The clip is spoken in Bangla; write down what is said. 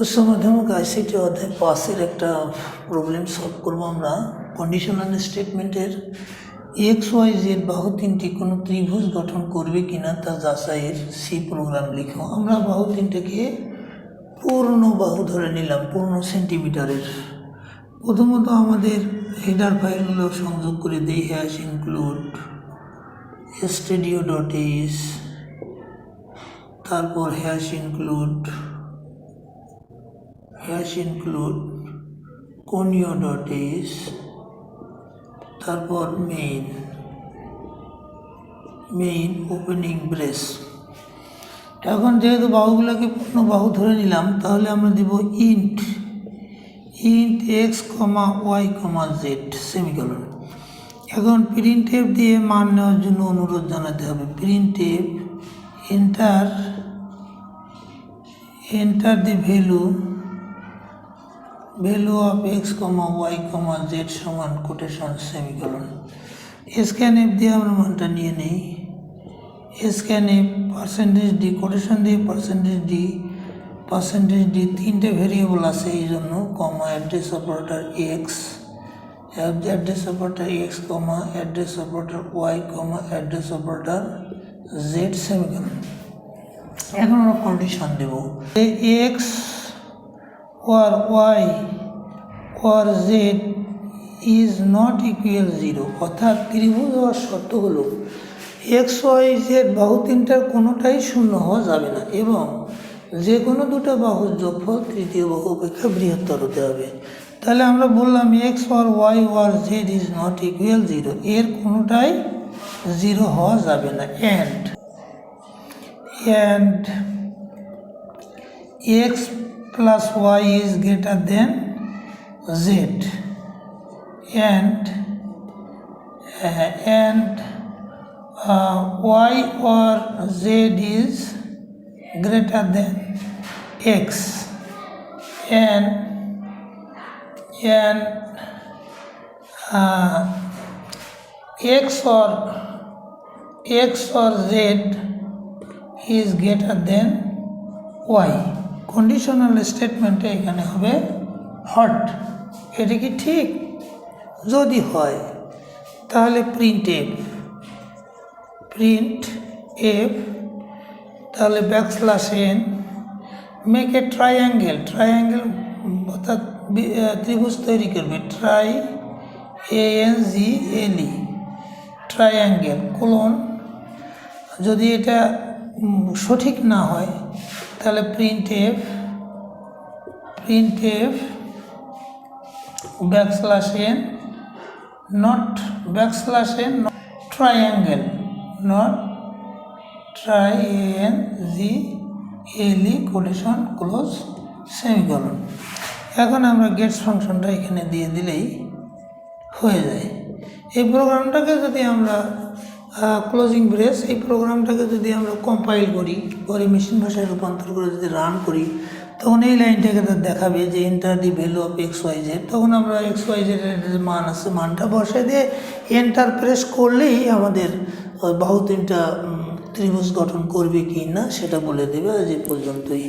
উচ্চ মাধ্যমিক আইসিটি অধ্যায় পাসের একটা প্রবলেম সলভ করব আমরা। কন্ডিশনাল স্টেটমেন্টের এক্স ওয়াই জেড বাহু তিনটি কোনো ত্রিভুজ গঠন করবে কিনা তা যাচাইয়ের সি প্রোগ্রাম লিখো। আমরা বাহু তিনটাকে পূর্ণ বাহু ধরে নিলাম, পূর্ণ সেন্টিমিটারের প্রথমত আমাদের হেডার ফাইলগুলো সংযোগ করে দিই hash include studio dot is তারপর hash include hash include conio dot is তারপর মেইন মেইন ওপেনিং ব্রেস এখন যেহেতু বাহুগুলোকে পূর্ণ বাহু ধরে নিলাম, তাহলে আমরা দিব int int x comma y comma z semicolon এখন প্রিন্ট টেপ দিয়ে মান নেওয়ার জন্য অনুরোধ জানাতে হবে। Printf enter enter the value value of x comma y comma z সমান কোটেশন সেমিকলন। স্ক্যান এফ দিয়ে আমরা মানটা নিয়ে নেই। Scan F percentage D, quotation দিয়ে পার্সেন্টেজ ডি পার্সেন্টেজ ডি, তিনটে ভেরিয়েবল আছে, এই জন্য comma address operator x, address operator x comma address operator y comma address operator z semicolon. এখন আমরা condition Dev. X or y or z is not equal zero অর্থাৎ ত্রিভুজ হওয়ার শর্ত হলো এক্স ওয়াই জেড বাহু তিনটার কোনোটাই শূন্য হওয়া যাবে না এবং যে কোনো দুটো বাহুর যোগফল তৃতীয় বাহু অপেক্ষা বৃহত্তর হতে হবে। তাহলে আমরা বললাম x or y or z is not equal zero এর কোনোটাই জিরো হওয়া যাবে না। And and x plus y is greater than z. And uh, and uh, y or z is greater than x. And and uh, x or x or z is greater than y. Conditional স্টেটমেন্টে এখানে হবে হট এটা কি ঠিক? যদি হয়, তাহলে প্রিন্ট এফ প্রিন্ট এফ তাহলে backslash n make a triangle triangle অর্থাৎ ত্রিভুজ তৈরি করবে। Tri A N G L E triangle colon যদি এটা সঠিক না হয় তাহলে printf printf backslash n not backslash n triangle not tri N G L E quotation close semicolon এখন আমরা গেটস ফাংশনটা এখানে দিয়ে দিলেই হয়ে যায়। এই প্রোগ্রামটাকে যদি আমরা ক্লোজিং ব্রেস এই প্রোগ্রামটাকে যদি আমরা কম্পাইল করি করে মেশিন ভাষায় রূপান্তর করে যদি রান করি, তখন এই লাইনটাকে তো দেখাবে যে enter the value of x y z তখন আমরা এক্স ওয়াই জেডের যে মান আছে, মানটা বসে দিয়ে এন্টার প্রেস করলেই আমাদের বাহু তিনটা ত্রিভুজ গঠন করবে কি না, সেটা বলে দেবে আজ এই পর্যন্তই।